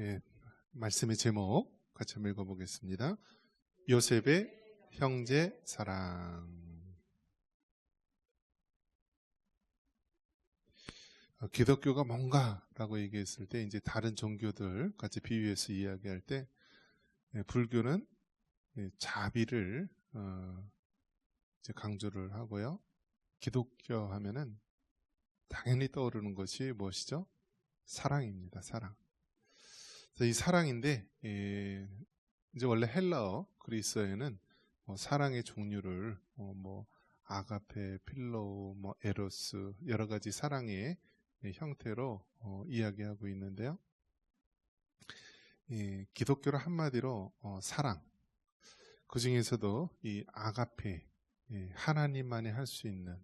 예, 말씀의 제목 같이 한번 읽어보겠습니다. 요셉의 형제 사랑. 어, 기독교가 뭔가라고 얘기했을 때 이제 다른 종교들 같이 비유해서 이야기할 때 예, 불교는 예, 자비를 어, 강조를 하고요. 기독교 하면은 당연히 떠오르는 것이 무엇이죠? 사랑입니다. 사랑. 이 사랑인데 예, 이제 원래 헬라어 그리스어에는 뭐 사랑의 종류를 어, 뭐 아가페, 필로, 뭐 에로스 여러 가지 사랑의 형태로 어, 이야기하고 있는데요. 예, 기독교를 한마디로 어, 사랑. 그 중에서도 이 아가페 예, 하나님만이 할 수 있는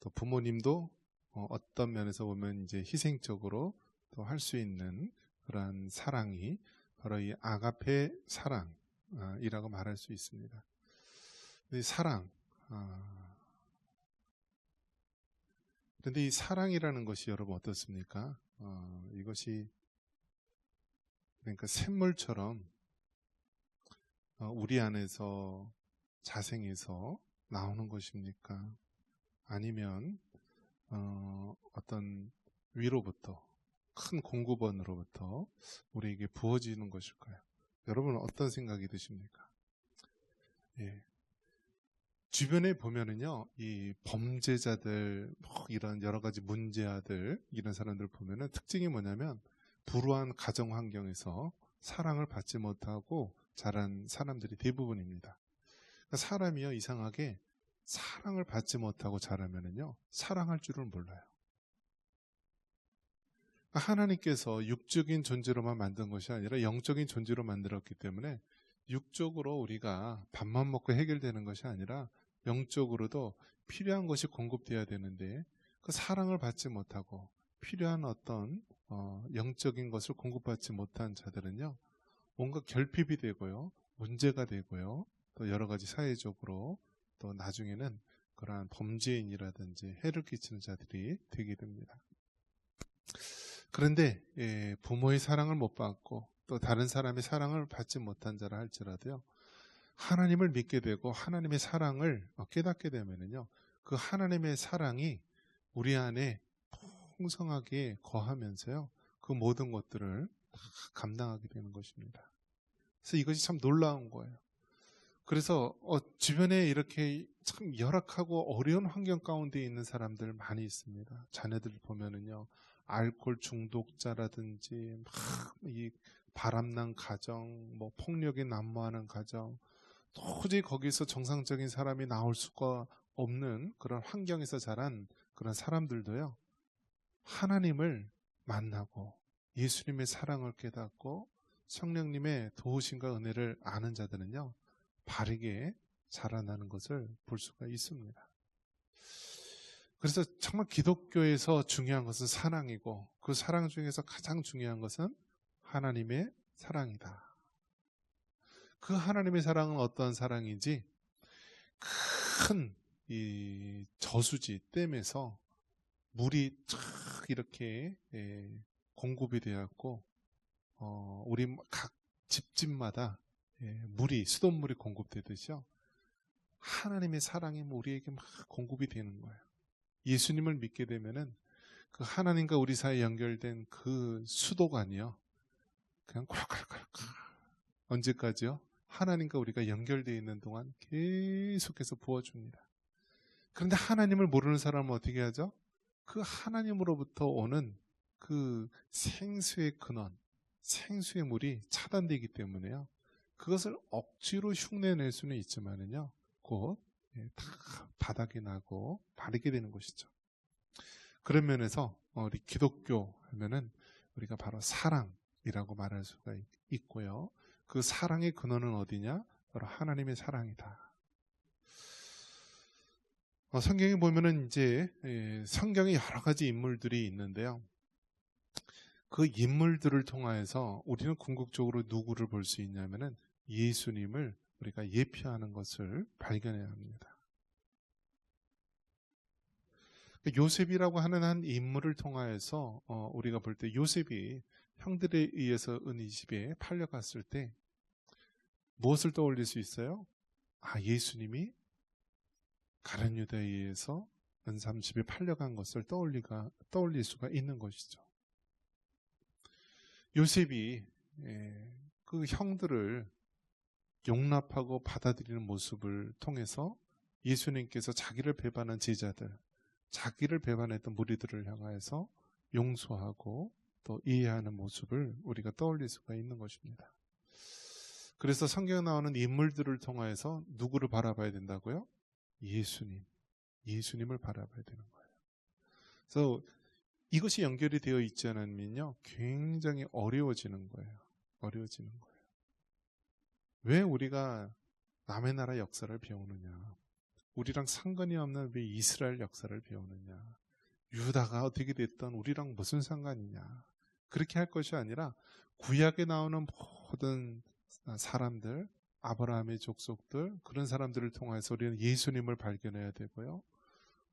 또 부모님도 어, 어떤 면에서 보면 이제 희생적으로 또 할 수 있는 그러한 사랑이 바로 이 아가페 사랑이라고 말할 수 있습니다. 이 사랑, 아, 그런데 이 사랑이라는 것이 여러분 어떻습니까? 어, 이것이 그러니까 샘물처럼 어, 우리 안에서 자생해서 나오는 것입니까? 아니면 어, 어떤 위로부터 큰 공급원으로부터 우리에게 부어지는 것일까요? 여러분은 어떤 생각이 드십니까? 예. 주변에 보면은요, 이 범죄자들, 뭐 이런 여러 가지 문제아들, 이런 사람들 보면은 특징이 뭐냐면, 불우한 가정 환경에서 사랑을 받지 못하고 자란 사람들이 대부분입니다. 그러니까 사람이요, 이상하게 사랑을 받지 못하고 자라면은요, 사랑할 줄은 몰라요. 하나님께서 육적인 존재로만 만든 것이 아니라 영적인 존재로 만들었기 때문에 육적으로 우리가 밥만 먹고 해결되는 것이 아니라 영적으로도 필요한 것이 공급돼야 되는데 그 사랑을 받지 못하고 필요한 어떤 어, 영적인 것을 공급받지 못한 자들은요 뭔가 결핍이 되고요 문제가 되고요 또 여러 가지 사회적으로 또 나중에는 그러한 범죄인이라든지 해를 끼치는 자들이 되게 됩니다. 그런데 예, 부모의 사랑을 못 받고 또 다른 사람의 사랑을 받지 못한 자라 할지라도요. 하나님을 믿게 되고 하나님의 사랑을 깨닫게 되면은요. 그 하나님의 사랑이 우리 안에 풍성하게 거하면서요. 그 모든 것들을 다 감당하게 되는 것입니다. 그래서 이것이 참 놀라운 거예요. 그래서 어, 주변에 이렇게 참 열악하고 어려운 환경 가운데 있는 사람들 많이 있습니다. 자녀들 보면은요. 알코올 중독자라든지 막 이 바람난 가정, 뭐 폭력이 난무하는 가정, 도저히 거기서 정상적인 사람이 나올 수가 없는 그런 환경에서 자란 그런 사람들도요. 하나님을 만나고 예수님의 사랑을 깨닫고 성령님의 도우심과 은혜를 아는 자들은요. 바르게 자라나는 것을 볼 수가 있습니다. 그래서 정말 기독교에서 중요한 것은 사랑이고 그 사랑 중에서 가장 중요한 것은 하나님의 사랑이다. 그 하나님의 사랑은 어떤 사랑인지 큰 이 저수지 댐에서 물이 쫙 이렇게 예, 공급이 되었고 어, 우리 각 집집마다 예, 물이 수돗물이 공급되듯이요. 하나님의 사랑이 우리에게 막 공급이 되는 거예요. 예수님을 믿게 되면은 그 하나님과 우리 사이에 연결된 그 수도관이요. 그냥 콸콸콸콸. 언제까지요? 하나님과 우리가 연결되어 있는 동안 계속해서 부어줍니다. 그런데 하나님을 모르는 사람은 어떻게 하죠? 그 하나님으로부터 오는 그 생수의 근원, 생수의 물이 차단되기 때문에요. 그것을 억지로 흉내낼 수는 있지만은요, 곧 다 예, 바닥이 나고 바르게 되는 것이죠. 그런 면에서 어, 우리 기독교 하면은 우리가 바로 사랑이라고 말할 수가 있고요. 그 사랑의 근원은 어디냐? 바로 하나님의 사랑이다. 어, 성경에 보면은 이제 예, 성경에 여러 가지 인물들이 있는데요. 그 인물들을 통하여서 우리는 궁극적으로 누구를 볼 수 있냐면은 예수님을 우리가 예표하는 것을 발견해야 합니다. 그 요셉이라고 하는 한 인물을 통하여서 어, 우리가 볼 때 요셉이 형들에 의해서 은희 집에 팔려갔을 때 무엇을 떠올릴 수 있어요? 아, 예수님이 가련 유다에 의해서 은삼 집에 팔려간 것을 떠올리가, 떠올릴 수가 있는 것이죠. 요셉이 예, 그 형들을 용납하고 받아들이는 모습을 통해서 예수님께서 자기를 배반한 제자들, 자기를 배반했던 무리들을 향하여서 용서하고 또 이해하는 모습을 우리가 떠올릴 수가 있는 것입니다. 그래서 성경에 나오는 인물들을 통하여서 누구를 바라봐야 된다고요? 예수님, 예수님을 바라봐야 되는 거예요. 그래서 이것이 연결이 되어 있지 않으면요, 굉장히 어려워지는 거예요. 어려워지는 거예요. 왜 우리가 남의 나라 역사를 배우느냐? 우리랑 상관이 없는 왜 이스라엘 역사를 배우느냐? 유다가 어떻게 됐던 우리랑 무슨 상관이냐? 그렇게 할 것이 아니라 구약에 나오는 모든 사람들, 아브라함의 족속들, 그런 사람들을 통해서 우리는 예수님을 발견해야 되고요.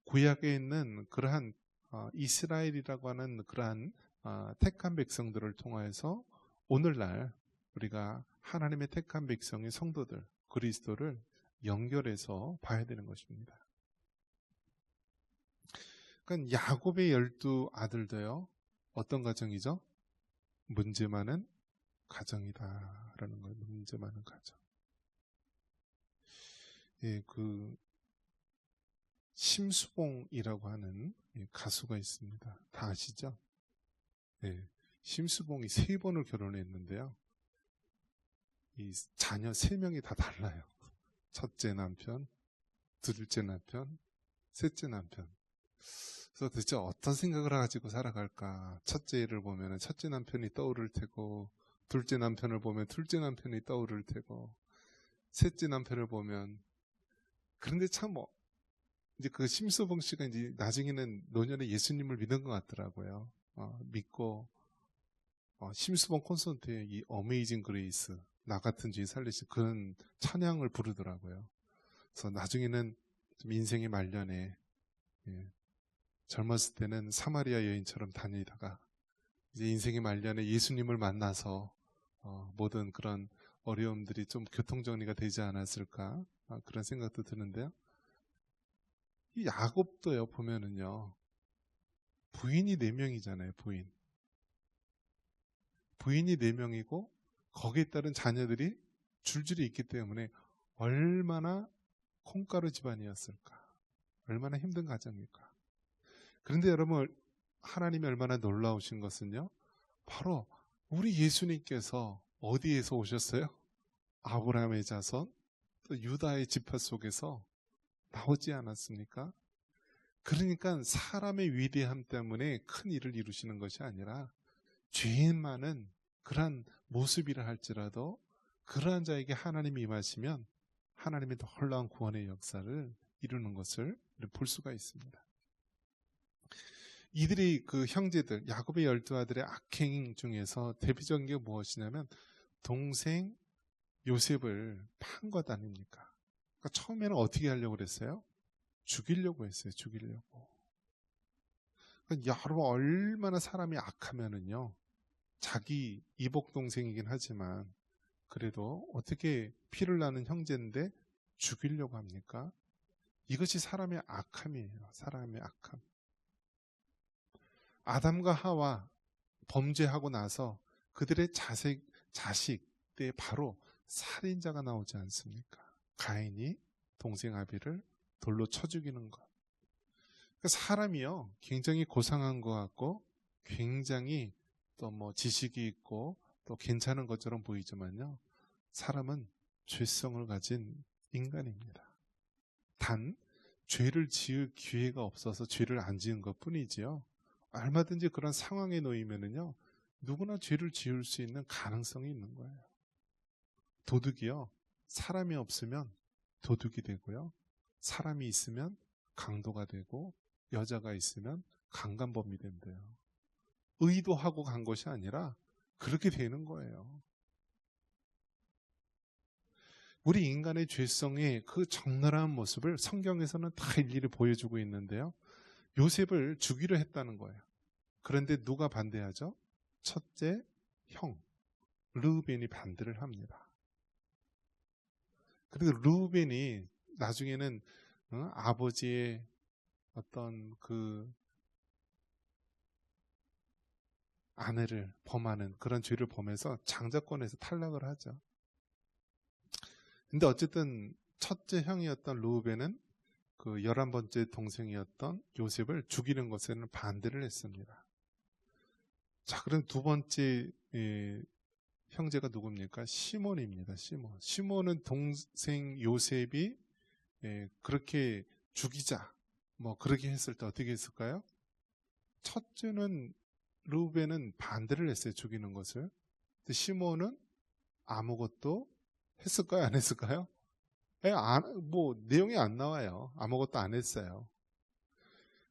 구약에 있는 그러한 어, 이스라엘이라고 하는 그러한 어, 택한 백성들을 통해서 오늘날 우리가 하나님의 택한 백성의 성도들, 그리스도를 연결해서 봐야 되는 것입니다. 그러니까 야곱의 열두 아들도요. 어떤 가정이죠? 문제 많은 가정이다라는 거예요. 문제 많은 가정. 예, 그 심수봉이라고 하는 가수가 있습니다. 다 아시죠? 예, 심수봉이 세 번을 결혼했는데요. 이 자녀 세 명이 다 달라요. 첫째 남편, 둘째 남편, 셋째 남편. 그래서 도대체 어떤 생각을 가지고 살아갈까? 첫째를 보면 첫째 남편이 떠오를 테고, 둘째 남편을 보면 둘째 남편이 떠오를 테고, 셋째 남편을 보면, 그런데 참, 뭐, 이제 그 심수봉 씨가 이제 나중에는 노년에 예수님을 믿은 것 같더라고요. 어, 믿고, 어, 심수봉 콘서트에 이 어메이징 그레이스, 나 같은 죄 살리시 그런 찬양을 부르더라고요. 그래서 나중에는 좀 인생의 말년에, 예, 젊었을 때는 사마리아 여인처럼 다니다가 이제 인생의 말년에 예수님을 만나서 어, 모든 그런 어려움들이 좀 교통정리가 되지 않았을까 아, 그런 생각도 드는데요. 이 야곱도요 보면은요 부인이 네 명이잖아요 부인 부인이 네 명이고 거기에 따른 자녀들이 줄줄이 있기 때문에 얼마나 콩가루 집안이었을까 얼마나 힘든 가정일까 그런데 여러분 하나님이 얼마나 놀라우신 것은요. 바로 우리 예수님께서 어디에서 오셨어요? 아브라함의 자손, 또 유다의 지파 속에서 나오지 않았습니까? 그러니까 사람의 위대함 때문에 큰 일을 이루시는 것이 아니라 죄인 많은 그러한 모습이라 할지라도 그러한 자에게 하나님이 임하시면 하나님의 놀라운 구원의 역사를 이루는 것을 볼 수가 있습니다. 이들이 그 형제들 야곱의 열두 아들의 악행 중에서 대표적인 게 무엇이냐면 동생 요셉을 판 것 아닙니까? 그러니까 처음에는 어떻게 하려고 그랬어요? 죽이려고 했어요. 죽이려고. 그러니까 여러분 얼마나 사람이 악하면은요. 자기 이복 동생이긴 하지만 그래도 어떻게 피를 나는 형제인데 죽이려고 합니까? 이것이 사람의 악함이에요. 사람의 악함. 아담과 하와 범죄하고 나서 그들의 자식, 자식 때 바로 살인자가 나오지 않습니까? 가인이 동생 아비를 돌로 쳐 죽이는 것. 그러니까 사람이요, 굉장히 고상한 것 같고, 굉장히 또 뭐 지식이 있고, 또 괜찮은 것처럼 보이지만요, 사람은 죄성을 가진 인간입니다. 단, 죄를 지을 기회가 없어서 죄를 안 지은 것 뿐이지요. 얼마든지 그런 상황에 놓이면은요, 누구나 죄를 지을 수 있는 가능성이 있는 거예요. 도둑이요, 사람이 없으면 도둑이 되고요, 사람이 있으면 강도가 되고, 여자가 있으면 강간범이 된대요. 의도하고 간 것이 아니라 그렇게 되는 거예요. 우리 인간의 죄성의 그 적나라한 모습을 성경에서는 다 일일이 보여주고 있는데요. 요셉을 주기로 했다는 거예요. 그런데 누가 반대하죠? 첫째 형 르우벤이 반대를 합니다. 그래도 르우벤이 나중에는 어? 아버지의 어떤 그 아내를 범하는 그런 죄를 범해서 장자권에서 탈락을 하죠. 근데 어쨌든 첫째 형이었던 루우벤은 그 열한 번째 동생이었던 요셉을 죽이는 것에는 반대를 했습니다. 자, 그럼 두 번째 예, 형제가 누굽니까? 시몬입니다. 시몬. 시몬은 동생 요셉이 예, 그렇게 죽이자 뭐 그렇게 했을 때 어떻게 했을까요? 첫째는 루벤은 반대를 했어요. 죽이는 것을. 근데 시몬은 아무것도 했을까요? 안 했을까요? 예, 안, 뭐 내용이 안 나와요. 아무것도 안 했어요.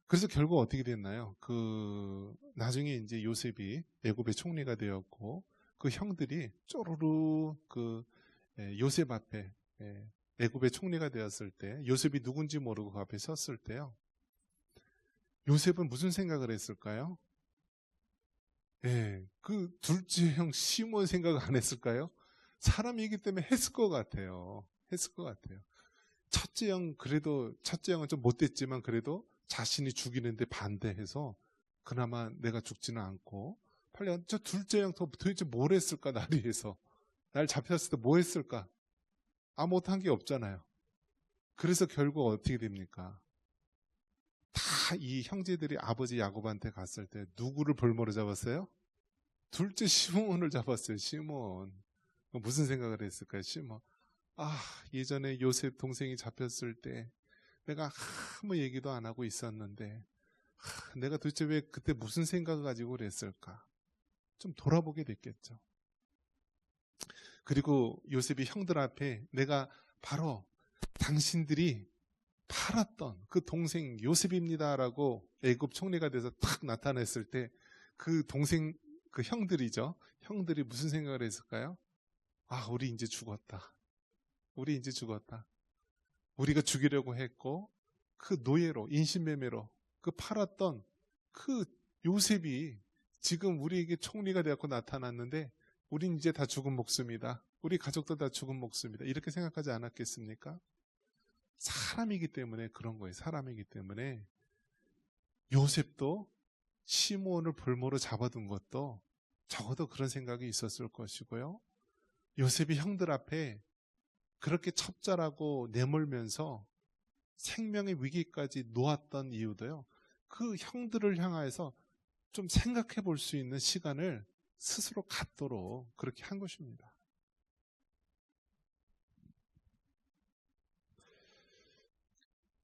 그래서 결국 어떻게 됐나요? 그 나중에 이제 요셉이 애굽의 총리가 되었고 그 형들이 쪼르르 그 예, 요셉 앞에 예, 애굽의 총리가 되었을 때 요셉이 누군지 모르고 그 앞에 섰을 때요. 요셉은 무슨 생각을 했을까요? 예, 그 둘째 형 시몬 생각 안 했을까요? 사람이기 때문에 했을 것 같아요. 했을 것 같아요. 첫째 형 그래도 첫째 형은 좀 못됐지만 그래도 자신이 죽이는데 반대해서 그나마 내가 죽지는 않고 빨리 저 둘째 형 도대체 뭘 했을까 날 위해서 날 잡혔을 때 뭐 했을까 아무것도 한 게 없잖아요. 그래서 결국 어떻게 됩니까? 다 이 형제들이 아버지 야곱한테 갔을 때 누구를 볼모로 잡았어요? 둘째 시몬을 잡았어요. 시몬. 무슨 생각을 했을까요? 시몬. 아, 예전에 요셉 동생이 잡혔을 때 내가 아무 얘기도 안 하고 있었는데 아, 내가 도대체 왜 그때 무슨 생각을 가지고 그랬을까? 좀 돌아보게 됐겠죠. 그리고 요셉이 형들 앞에 내가 바로 당신들이 팔았던 그 동생 요셉입니다라고 애굽 총리가 돼서 탁 나타냈을 때 그 동생 그 형들이죠. 형들이 무슨 생각을 했을까요? 아, 우리 이제 죽었다. 우리 이제 죽었다. 우리가 죽이려고 했고 그 노예로 인신매매로 그 팔았던 그 요셉이 지금 우리에게 총리가 되었고 나타났는데 우린 이제 다 죽은 목숨이다. 우리 가족도 다 죽은 목숨이다. 이렇게 생각하지 않았겠습니까? 사람이기 때문에 그런 거예요. 사람이기 때문에 요셉도 시몬을 볼모로 잡아둔 것도 적어도 그런 생각이 있었을 것이고요. 요셉이 형들 앞에 그렇게 첩자라고 내몰면서 생명의 위기까지 놓았던 이유도요. 그 형들을 향하여서 좀 생각해 볼 수 있는 시간을 스스로 갖도록 그렇게 한 것입니다.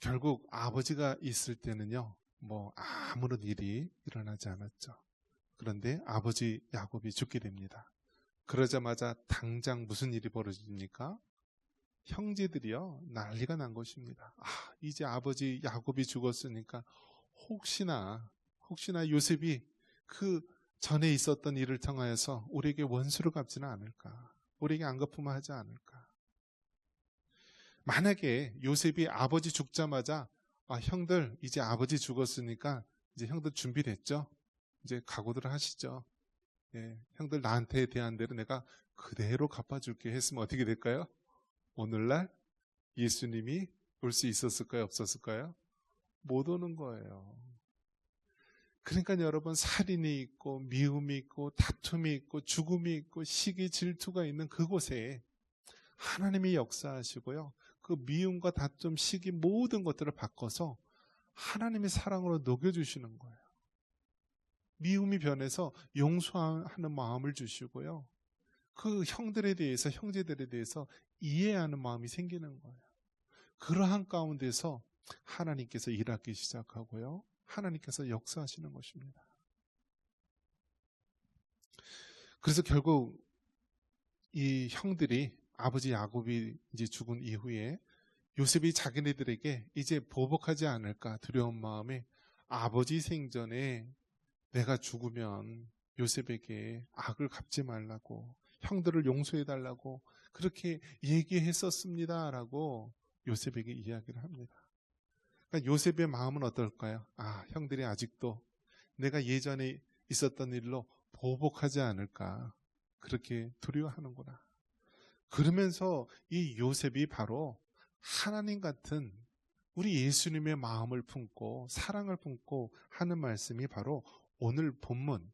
결국 아버지가 있을 때는요, 뭐 아무런 일이 일어나지 않았죠. 그런데 아버지 야곱이 죽게 됩니다. 그러자마자 당장 무슨 일이 벌어집니까? 형제들이요 난리가 난 것입니다. 아, 이제 아버지 야곱이 죽었으니까 혹시나 혹시나 요셉이 그 전에 있었던 일을 통하여서 우리에게 원수를 갚지는 않을까? 우리에게 안 갚으면 하지 않을까? 만약에 요셉이 아버지 죽자마자 아, 형들 이제 아버지 죽었으니까 이제 형들 준비됐죠? 이제 각오들 하시죠. 예, 형들 나한테 대한 대로 내가 그대로 갚아줄게 했으면 어떻게 될까요? 오늘날 예수님이 올 수 있었을까요? 없었을까요? 못 오는 거예요. 그러니까 여러분 살인이 있고 미움이 있고 다툼이 있고 죽음이 있고 시기 질투가 있는 그곳에 하나님이 역사하시고요. 그 미움과 다툼, 시기 모든 것들을 바꿔서 하나님의 사랑으로 녹여주시는 거예요. 미움이 변해서 용서하는 마음을 주시고요. 그 형들에 대해서, 형제들에 대해서 이해하는 마음이 생기는 거예요. 그러한 가운데서 하나님께서 일하기 시작하고요. 하나님께서 역사하시는 것입니다. 그래서 결국 이 형들이 아버지 야곱이 이제 죽은 이후에 요셉이 자기네들에게 이제 보복하지 않을까 두려운 마음에 아버지 생전에 내가 죽으면 요셉에게 악을 갚지 말라고 형들을 용서해 달라고 그렇게 얘기했었습니다라고 요셉에게 이야기를 합니다. 그러니까 요셉의 마음은 어떨까요? 아, 형들이 아직도 내가 예전에 있었던 일로 보복하지 않을까. 그렇게 두려워하는구나. 그러면서 이 요셉이 바로 하나님 같은 우리 예수님의 마음을 품고 사랑을 품고 하는 말씀이 바로 오늘 본문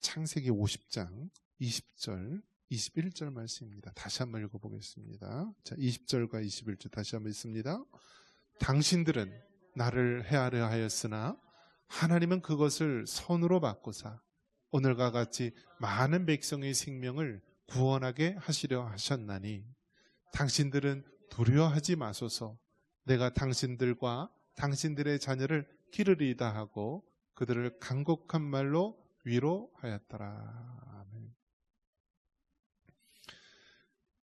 창세기 50장 20절 21절 말씀입니다. 다시 한번 읽어보겠습니다. 자, 20절과 21절 다시 한번 읽습니다. 당신들은 나를 헤아려 하였으나 하나님은 그것을 선으로 바꾸사 오늘과 같이 많은 백성의 생명을 구원하게 하시려 하셨나니 당신들은 두려워하지 마소서 내가 당신들과 당신들의 자녀를 기르리다 하고 그들을 간곡한 말로 위로하였더라. 아멘.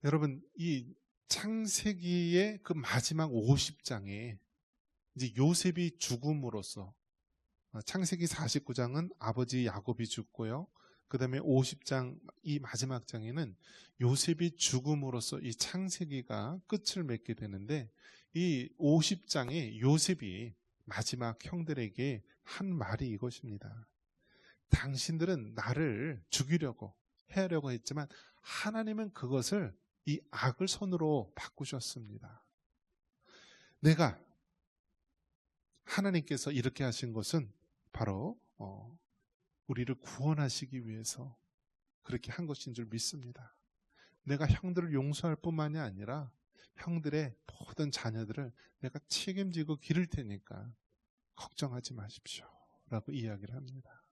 여러분, 이 창세기의 그 마지막 50장에 이제 요셉이 죽음으로써 창세기 49장은 아버지 야곱이 죽고요. 그 다음에 50장 이 마지막 장에는 요셉이 죽음으로써 이 창세기가 끝을 맺게 되는데 이 50장에 요셉이 마지막 형들에게 한 말이 이것입니다. 당신들은 나를 죽이려고 해하려고 했지만 하나님은 그것을 이 악을 손으로 바꾸셨습니다. 내가 하나님께서 이렇게 하신 것은 바로 어, 우리를 구원하시기 위해서 그렇게 한 것인 줄 믿습니다. 내가 형들을 용서할 뿐만이 아니라 형들의 모든 자녀들을 내가 책임지고 기를 테니까 걱정하지 마십시오. 라고 이야기를 합니다.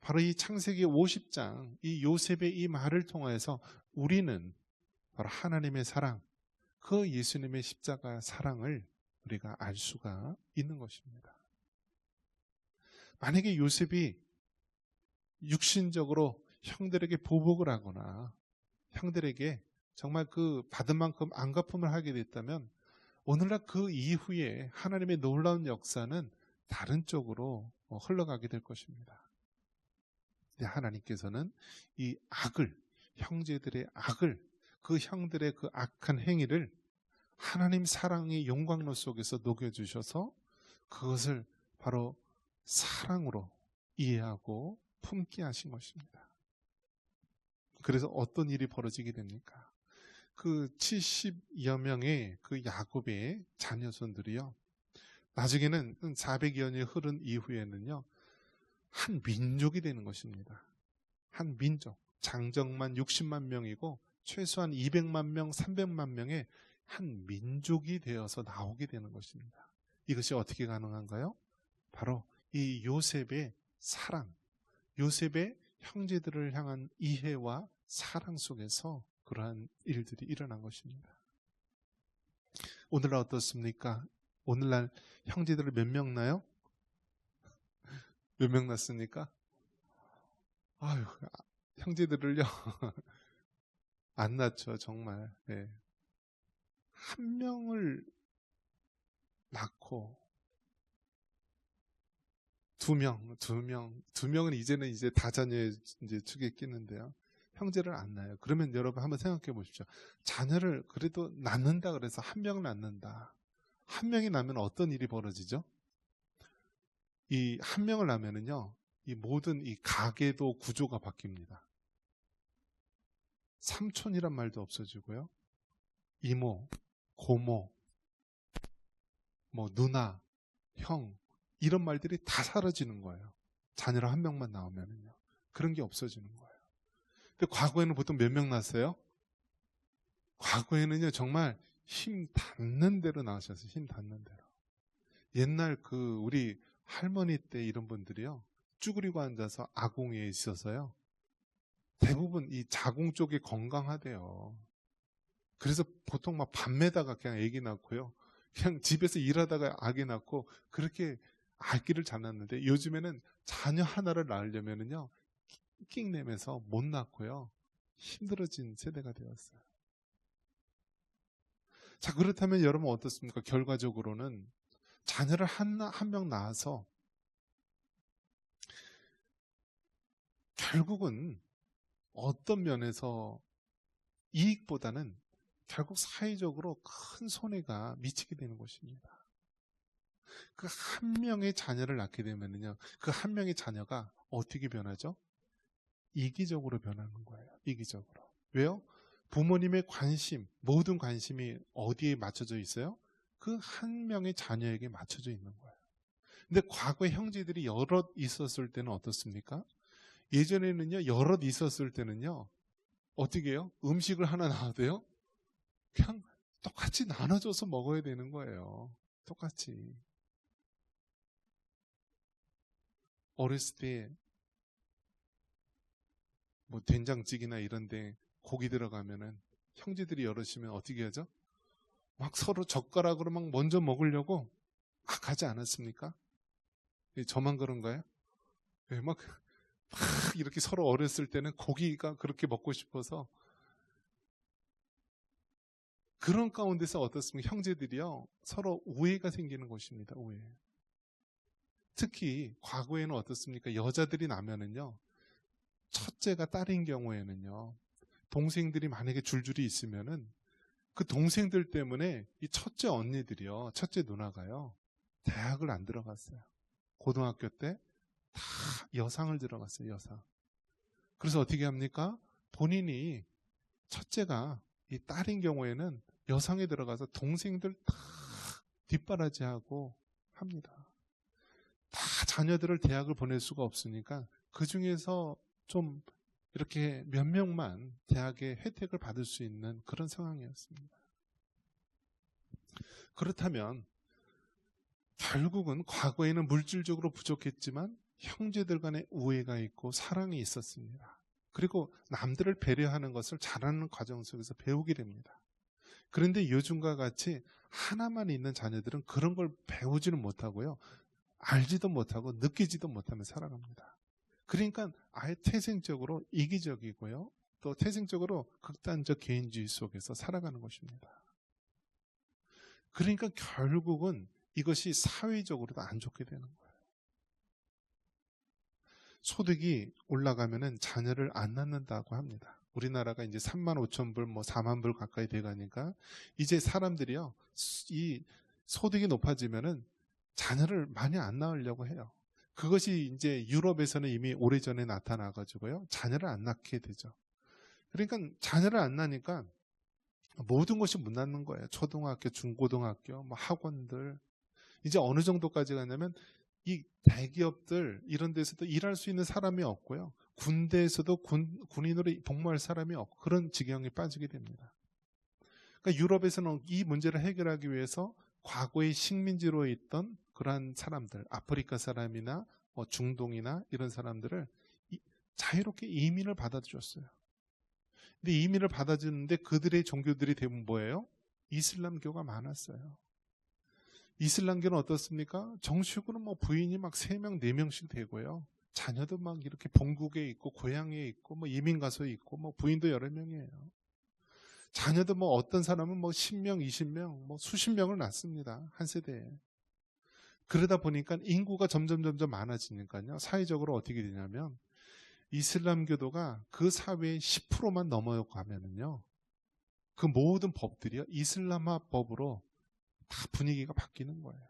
바로 이 창세기 50장, 이 요셉의 이 말을 통해서 우리는 바로 하나님의 사랑, 그 예수님의 십자가 사랑을 우리가 알 수가 있는 것입니다. 만약에 요셉이 육신적으로 형들에게 보복을 하거나 형들에게 정말 그 받은 만큼 안 갚음을 하게 됐다면 오늘날 그 이후에 하나님의 놀라운 역사는 다른 쪽으로 흘러가게 될 것입니다. 하나님께서는 이 악을 형제들의 악을 그 형들의 그 악한 행위를 하나님 사랑의 영광로 속에서 녹여주셔서 그것을 바로 사랑으로 이해하고 품게 하신 것입니다. 그래서 어떤 일이 벌어지게 됩니까? 그 70여 명의 그 야곱의 자녀손들이요. 나중에는 400여 년이 흐른 이후에는요. 한 민족이 되는 것입니다. 한 민족. 장정만 60만 명이고 최소한 200만 명, 300만 명의 한 민족이 되어서 나오게 되는 것입니다. 이것이 어떻게 가능한가요? 바로 이 요셉의 사랑, 요셉의 형제들을 향한 이해와 사랑 속에서 그러한 일들이 일어난 것입니다. 오늘날 어떻습니까? 오늘날 형제들을 몇 명 나요? 몇명 낳습니까? 아유, 형제들을요. 안 낳죠, 정말. 네. 한 명을 낳고 두 명, 두 명, 두 명은 이제는 이제 다자녀의 이제 축에 끼는데요. 형제를 안 낳아요. 그러면 여러분 한번 생각해 보십시오. 자녀를 그래도 낳는다 그래서 한 명을 낳는다. 한 명이 낳으면 어떤 일이 벌어지죠? 이 한 명을 낳으면은요, 이 모든 이 가계도 구조가 바뀝니다. 삼촌이란 말도 없어지고요. 이모, 고모, 뭐 누나, 형 이런 말들이 다 사라지는 거예요. 자녀를 한 명만 나오면은요. 그런 게 없어지는 거예요. 근데 과거에는 보통 몇명 낳았어요? 과거에는요 정말 힘 닿는 대로 나오셨어요. 힘 닿는 대로. 옛날 그 우리 할머니 때 이런 분들이요 쭈그리고 앉아서 아궁이에 있어서요 대부분 이 자궁 쪽이 건강하대요. 그래서 보통 막 밤에다가 그냥 아기 낳고요. 그냥 집에서 일하다가 아기 낳고 그렇게 아기를 잘 낳는데 요즘에는 자녀 하나를 낳으려면은요 낑 내면서 못 낳고요 힘들어진 세대가 되었어요. 자 그렇다면 여러분 어떻습니까? 결과적으로는 자녀를 한 한 명 낳아서 결국은 어떤 면에서 이익보다는 결국 사회적으로 큰 손해가 미치게 되는 것입니다. 그 한 명의 자녀를 낳게 되면요. 그 한 명의 자녀가 어떻게 변하죠? 이기적으로 변하는 거예요. 이기적으로. 왜요? 부모님의 관심, 모든 관심이 어디에 맞춰져 있어요? 그 한 명의 자녀에게 맞춰져 있는 거예요. 근데 과거에 형제들이 여럿 있었을 때는 어떻습니까? 예전에는요, 여럿 있었을 때는요, 어떻게 해요? 음식을 하나 나와도요, 그냥 똑같이 나눠줘서 먹어야 되는 거예요. 똑같이. 어렸을 때, 뭐, 된장찌개나 이런데 고기 들어가면은 형제들이 여럿이면 어떻게 하죠? 막 서로 젓가락으로 막 먼저 먹으려고 막 하지 않았습니까? 예, 저만 그런가요? 네, 막, 막 이렇게 서로 어렸을 때는 고기가 그렇게 먹고 싶어서 그런 가운데서 어떻습니까? 형제들이요 서로 우애가 생기는 것입니다. 우애. 특히 과거에는 어떻습니까? 여자들이 나면은요 첫째가 딸인 경우에는요 동생들이 만약에 줄줄이 있으면은 그 동생들 때문에 이 첫째 언니들이요 첫째 누나가요 대학을 안 들어갔어요. 고등학교 때 다 여상을 들어갔어요, 여상. 그래서 어떻게 합니까? 본인이 첫째가 이 딸인 경우에는 여상에 들어가서 동생들 다 뒷바라지하고 합니다. 다 자녀들을 대학을 보낼 수가 없으니까 그 중에서 좀 이렇게 몇 명만 대학의 혜택을 받을 수 있는 그런 상황이었습니다. 그렇다면 결국은 과거에는 물질적으로 부족했지만 형제들 간의 우애가 있고 사랑이 있었습니다. 그리고 남들을 배려하는 것을 잘하는 과정 속에서 배우게 됩니다. 그런데 요즘과 같이 하나만 있는 자녀들은 그런 걸 배우지는 못하고요. 알지도 못하고 느끼지도 못하며 살아갑니다. 그러니까 아예 태생적으로 이기적이고요. 또 태생적으로 극단적 개인주의 속에서 살아가는 것입니다. 그러니까 결국은 이것이 사회적으로도 안 좋게 되는 거예요. 소득이 올라가면은 자녀를 안 낳는다고 합니다. 우리나라가 이제 3만 5천 불, 뭐 4만 불 가까이 돼가니까 이제 사람들이요, 이 소득이 높아지면은 자녀를 많이 안 낳으려고 해요. 그것이 이제 유럽에서는 이미 오래전에 나타나가지고요, 자녀를 안 낳게 되죠. 그러니까 자녀를 안 낳으니까 모든 것이 못 낳는 거예요. 초등학교, 중고등학교, 뭐 학원들. 이제 어느 정도까지 가냐면 이 대기업들 이런 데서도 일할 수 있는 사람이 없고요. 군대에서도 군, 군인으로 복무할 사람이 없고 그런 지경에 빠지게 됩니다. 그러니까 유럽에서는 이 문제를 해결하기 위해서 과거의 식민지로 있던 그러한 사람들, 아프리카 사람이나 뭐 중동이나 이런 사람들을 자유롭게 이민을 받아줬어요. 근데 이민을 받아주는데 그들의 종교들이 대부분 뭐예요? 이슬람교가 많았어요. 이슬람교는 어떻습니까? 정식으로 뭐 부인이 막 3명, 4명씩 되고요. 자녀도 막 이렇게 본국에 있고, 고향에 있고, 뭐 이민 가서 있고, 뭐 부인도 여러 명이에요. 자녀도 뭐 어떤 사람은 뭐 10명, 20명, 뭐 수십 명을 낳습니다. 한 세대에. 그러다 보니까 인구가 점점 점점 많아지니까요. 사회적으로 어떻게 되냐면 이슬람교도가 그 사회의 10%만 넘어가면은요. 그 모든 법들이요. 이슬람화 법으로 다 분위기가 바뀌는 거예요.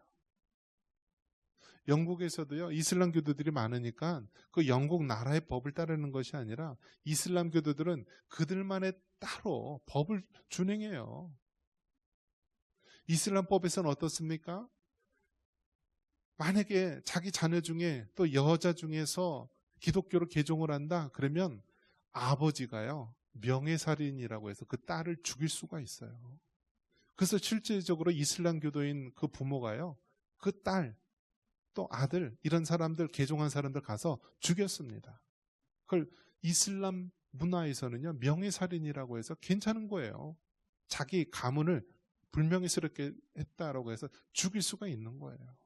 영국에서도요, 이슬람 교도들이 많으니까 그 영국 나라의 법을 따르는 것이 아니라 이슬람 교도들은 그들만의 따로 법을 준행해요. 이슬람 법에서는 어떻습니까? 만약에 자기 자녀 중에 또 여자 중에서 기독교로 개종을 한다, 그러면 아버지가요, 명예살인이라고 해서 그 딸을 죽일 수가 있어요. 그래서 실질적으로 이슬람교도인 그 부모가요, 그 딸, 또 아들, 이런 사람들, 개종한 사람들 가서 죽였습니다. 그걸 이슬람 문화에서는요, 명예살인이라고 해서 괜찮은 거예요. 자기 가문을 불명예스럽게 했다라고 해서 죽일 수가 있는 거예요.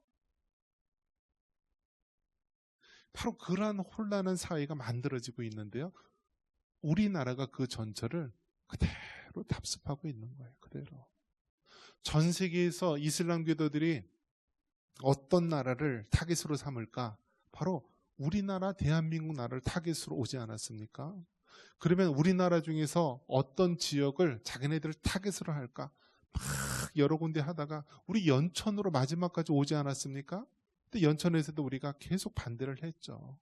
바로 그러한 혼란한 사회가 만들어지고 있는데요. 우리나라가 그 전철을 그대로 답습하고 있는 거예요. 그대로. 전 세계에서 이슬람 교도들이 어떤 나라를 타겟으로 삼을까? 바로 우리나라 대한민국 나라를 타겟으로 오지 않았습니까? 그러면 우리나라 중에서 어떤 지역을 자기네들을 타겟으로 할까? 막 여러 군데 하다가 우리 연천으로 마지막까지 오지 않았습니까? 근데 연천에서도 우리가 계속 반대를 했죠.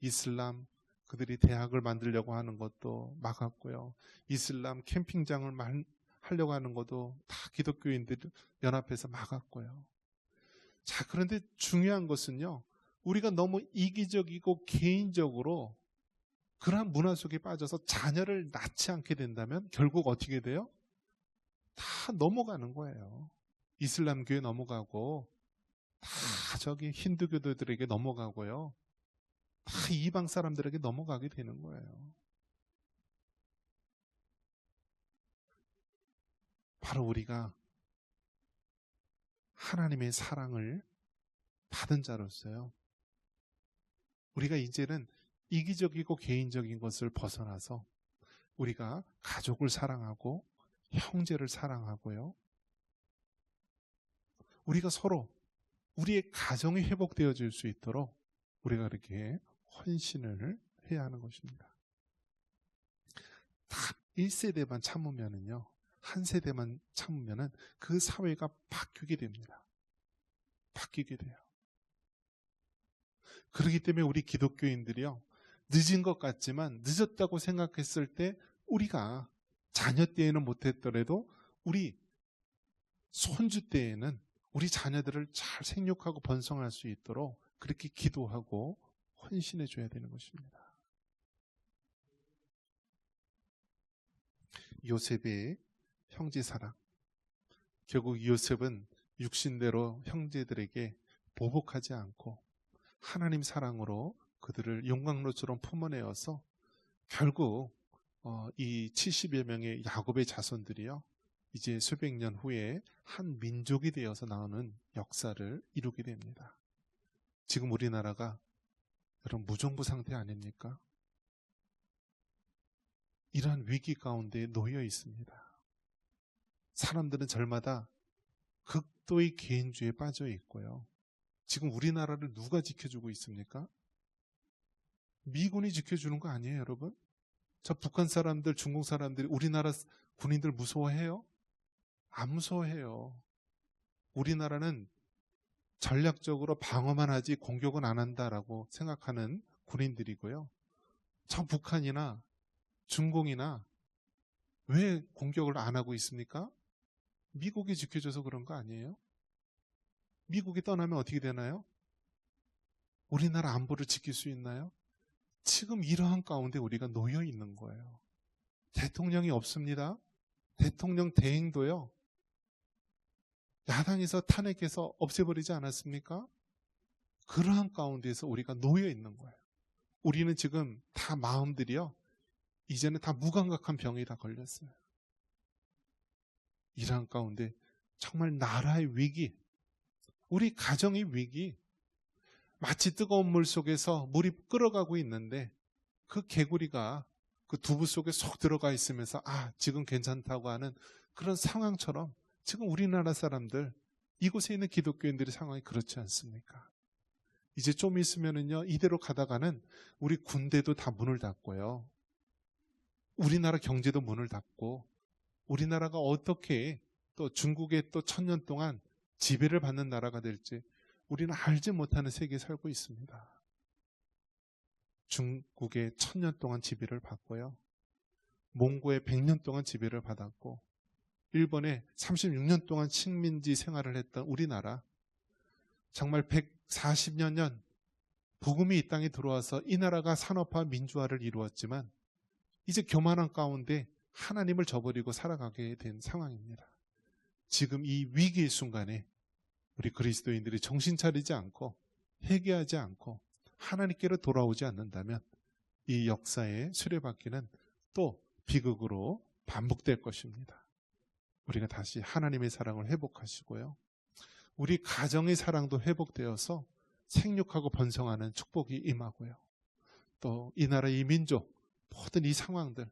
이슬람 그들이 대학을 만들려고 하는 것도 막았고요. 이슬람 캠핑장을 만, 하려고 하는 것도 다 기독교인들 연합해서 막았고요. 자, 그런데 중요한 것은요. 우리가 너무 이기적이고 개인적으로 그러한 문화 속에 빠져서 자녀를 낳지 않게 된다면 결국 어떻게 돼요? 다 넘어가는 거예요. 이슬람교에 넘어가고 다 저기 힌두교도들에게 넘어가고요. 다 이방 사람들에게 넘어가게 되는 거예요. 바로 우리가 하나님의 사랑을 받은 자로서요. 우리가 이제는 이기적이고 개인적인 것을 벗어나서 우리가 가족을 사랑하고 형제를 사랑하고요. 우리가 서로 우리의 가정이 회복되어질 수 있도록 우리가 그렇게 헌신을 해야 하는 것입니다. 딱 1세대만 참으면은요. 한 세대만 참으면은 그 사회가 바뀌게 됩니다. 바뀌게 돼요. 그렇기 때문에 우리 기독교인들이요. 늦은 것 같지만 늦었다고 생각했을 때 우리가 자녀 때에는 못했더라도 우리 손주 때에는 우리 자녀들을 잘 생육하고 번성할 수 있도록 그렇게 기도하고 헌신해 줘야 되는 것입니다. 요셉의 형제 사랑. 결국 요셉은 육신대로 형제들에게 보복하지 않고 하나님 사랑으로 그들을 용광로처럼 품어내어서 결국 어, 이 70여 명의 야곱의 자손들이요. 이제 수백 년 후에 한 민족이 되어서 나오는 역사를 이루게 됩니다. 지금 우리나라가 여러분 무정부 상태 아닙니까? 이러한 위기 가운데 놓여 있습니다. 사람들은 절마다 극도의 개인주의에 빠져 있고요. 지금 우리나라를 누가 지켜주고 있습니까? 미군이 지켜주는 거 아니에요, 여러분? 저 북한 사람들, 중국 사람들이 우리나라 군인들 무서워해요? 안 무서워해요. 우리나라는 전략적으로 방어만 하지 공격은 안 한다라고 생각하는 군인들이고요. 저 북한이나 중공이나 왜 공격을 안 하고 있습니까? 미국이 지켜줘서 그런 거 아니에요? 미국이 떠나면 어떻게 되나요? 우리나라 안보를 지킬 수 있나요? 지금 이러한 가운데 우리가 놓여 있는 거예요. 대통령이 없습니다. 대통령 대행도요. 야당에서 탄핵해서 없애버리지 않았습니까? 그러한 가운데서 우리가 놓여 있는 거예요. 우리는 지금 다 마음들이요. 이제는 다 무감각한 병이 다 걸렸어요. 이러한 가운데 정말 나라의 위기, 우리 가정의 위기, 마치 뜨거운 물 속에서 물이 끓어가고 있는데 그 개구리가 그 두부 속에 쏙 들어가 있으면서 아, 지금 괜찮다고 하는 그런 상황처럼 지금 우리나라 사람들 이곳에 있는 기독교인들의 상황이 그렇지 않습니까? 이제 좀 있으면은요, 이대로 가다가는 우리 군대도 다 문을 닫고요. 우리나라 경제도 문을 닫고 우리나라가 어떻게 또 중국에 또 천년 동안 지배를 받는 나라가 될지 우리는 알지 못하는 세계에 살고 있습니다. 중국에 천년 동안 지배를 받고요. 몽고에 100년 동안 지배를 받았고 일본에 36년 동안 식민지 생활을 했던 우리나라 정말 140여 년 복음이 이 땅에 들어와서 이 나라가 산업화 민주화를 이루었지만 이제 교만한 가운데 하나님을 저버리고 살아가게 된 상황입니다. 지금 이 위기의 순간에 우리 그리스도인들이 정신 차리지 않고 회개하지 않고 하나님께로 돌아오지 않는다면 이 역사의 수레바퀴는 또 비극으로 반복될 것입니다. 우리가 다시 하나님의 사랑을 회복하시고요. 우리 가정의 사랑도 회복되어서 생육하고 번성하는 축복이 임하고요. 또 이 나라 이 민족 모든 이 상황들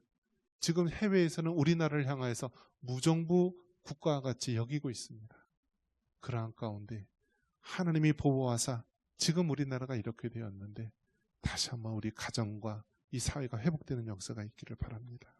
지금 해외에서는 우리나라를 향하여서 무정부 국가와 같이 여기고 있습니다. 그러한 가운데 하나님이 보호하사 지금 우리나라가 이렇게 되었는데 다시 한번 우리 가정과 이 사회가 회복되는 역사가 있기를 바랍니다.